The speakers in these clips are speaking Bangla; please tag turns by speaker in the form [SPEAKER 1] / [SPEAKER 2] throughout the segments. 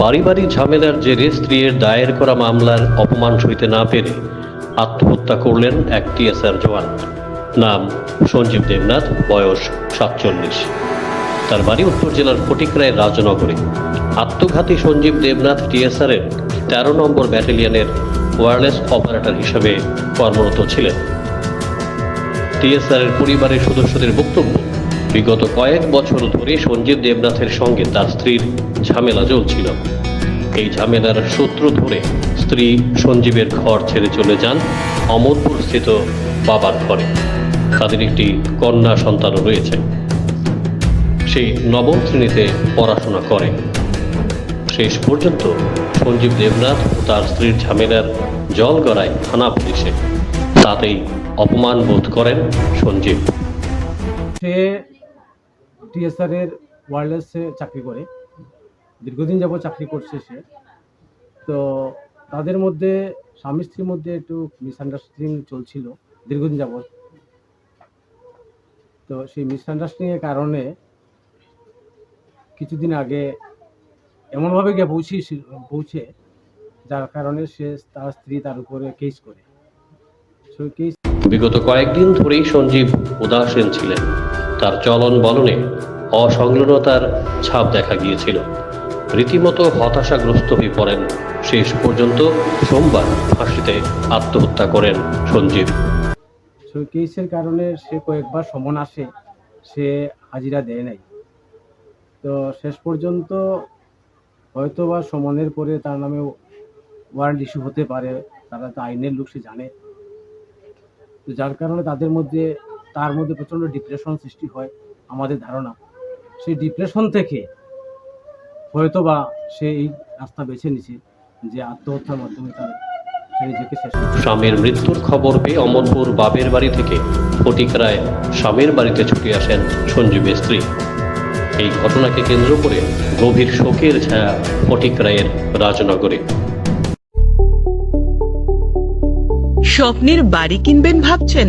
[SPEAKER 1] পারিবারিক ঝামেলার জেরে স্ত্রীর দায়ের করা মামলার অপমান সইতে না পেরে আত্মহত্যা করলেন এক টিএসআর জওয়ান। নাম সঞ্জীব দেবনাথ, বয়স সাতচল্লিশ। তার বাড়ি উত্তর জেলার ফটিকরায়ের রাজনগরে। আত্মঘাতী সঞ্জীব দেবনাথ টিএসআরের তেরো নম্বর ব্যাটালিয়নের ওয়্যারলেস অপারেটর হিসেবে কর্মরত ছিলেন। টিএসআরের পরিবারের সদস্যদের বক্তব্য বিগত কয়েক বছর ধরে সঞ্জীব দেবনাথের সঙ্গে তার স্ত্রীর ঝামেলা চলছিল। এই ঝামেলার সূত্র ধরে স্ত্রী সঞ্জীবের ঘর ছেড়ে চলে যান অমরপুর স্থিত বাবার ঘরে। তাদের একটি কন্যা সন্তানও রয়েছে। সেই নবম শ্রেণীতে পড়াশোনা করে। শেষ পর্যন্ত সঞ্জীব দেবনাথ ও তার স্ত্রীর ঝামেলার জল গড়ায় থানা পুলিশে। তাতেই অপমান বোধ করেন সঞ্জীব।
[SPEAKER 2] সে টিএসআর এর ওয়ারলেসে চাকরি করে। দীর্ঘদিন যাবত চাকরি করছে সে। তো তাদের মধ্যে স্বামী স্ত্রীর মধ্যে একটু মিসআন্ডারস্ট্যান্ডিং চলছিল দীর্ঘদিন যাবত তো সেই মিসআন্ডারস্ট্যান্ডিং এর কারণে কিছুদিন আগে এমনভাবে গিয়ে পৌঁছে পৌঁছে, যার কারণে সে তার স্ত্রী তার উপরে কেস করে। কেস
[SPEAKER 1] বিগত কয়েকদিন ধরেই সঞ্জীব উদাসীন ছিলেন। তার চলন বলনে অসংলগ্নতার ছাপ দেখা গিয়েছিল। রীতিমতো হতাশাগ্রস্ত হয়ে পড়েন। শেষ পর্যন্ত সোমবার ফাঁসিতে আত্মহত্যা করেন সঞ্জীব।
[SPEAKER 2] কেসের কারণে সে কয়েকবার সমন আসে, সে হাজিরা দেয় নাই। তো শেষ পর্যন্ত হয়তো বা সমনের পরে তার নামে ওয়ারেন্ট ইস্যু হতে পারে, তারা তো আইনের লোক, সে জানে। তো যার কারণে তাদের মধ্যে তার মধ্যে প্রচণ্ড ডিপ্রেশন সৃষ্টি হয় আমাদের ধারণা। সেই ডিপ্রেশন থেকে হয়তো বা সে এই রাস্তা বেছে নিছে যে আত্মহত্যার মাধ্যমে তার।
[SPEAKER 1] স্বামীর মৃত্যুর খবর পেয়ে অমরপুর বাবের বাড়ি থেকে ফটিক রায় স্বামীর বাড়িতে ছুটে আসেন সঞ্জীবের স্ত্রী এই ঘটনাকে কেন্দ্র করে গভীর শোকের ছায়া ফটিক রায়ের রাজনগরে।
[SPEAKER 3] স্বপ্নের বাড়ি কিনবেন ভাবছেন?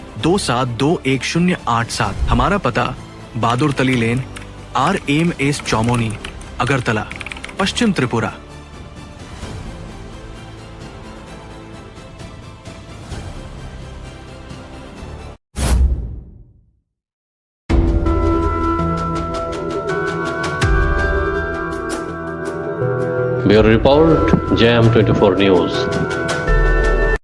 [SPEAKER 4] दो सात दो एक शून्य आठ सात हमारा पता Bahadur Tali lane R M S Chaumoni Agartala Paschim
[SPEAKER 1] Tripura Your report, JM24 News.